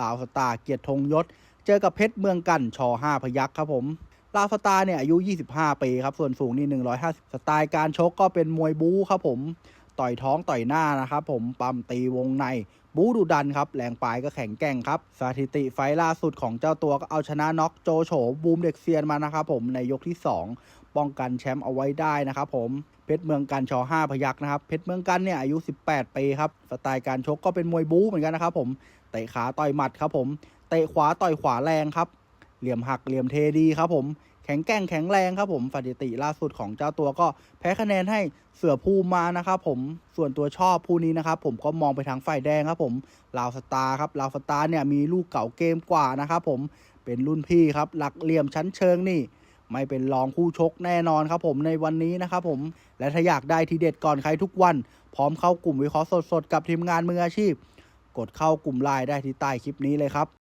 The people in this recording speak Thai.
ลาวสตาเกียรติธงยศ เจอกับเพชรเมืองกันช5พยักครับผมลาวสตาเนี่ยอายุ 25 ปีครับ ส่วนสูงนี่ 150 สไตล์การชกก็เป็นมวยบู๊ครับผม ต่อยท้องต่อยหน้านะครับผมปั๊มตีวงใน บูดุดันครับแรงปลายก็แข็งแกร่งครับ สถิติไฟล์ล่าสุดของเจ้าตัวก็เอาชนะน็อกโจโฉบูมเด็กเซียนมานะครับผมในยกที่ 2 ป้องกันแชมป์เอาไว้ได้นะครับผมเพชรเมืองกันชอ5พยักนะครับเพชรเมืองกันเนี่ยอายุ 18 ปีครับสไตล์การชกก็เป็นมวยบู๊เหมือนกันนะครับผมเตะขาต่อยหมัดครับผมเตะขวาต่อยขวาแรงครับเหลี่ยมหักเหลี่ยมเทดีครับผม ข็งแกร่งแข็งแรงครับผมสถิติล่าสุดของเจ้าตัวก็แพ้คะแนนให้เสือภูมิมานะครับผมส่วนตัวชอบผู้นี้นะครับผมก็มองไปทางฝ่ายแดงครับผมลาวสตาร์ครับลาวสตาร์เนี่ยมีลูกเก่าเกมกว่านะครับผมเป็นรุ่นพี่ครับหลักเหลี่ยมชั้นเชิงนี่ไม่เป็นรองคู่ชกแน่นอนครับผมในวันนี้นะครับผม และถ้าอยากได้ทีเด็ดก่อนใครทุกวัน พร้อมเข้ากลุ่มวิเคราะห์สดๆ กับทีมงานมืออาชีพ กดเข้ากลุ่มไลน์ได้ที่ใต้คลิปนี้เลยครับ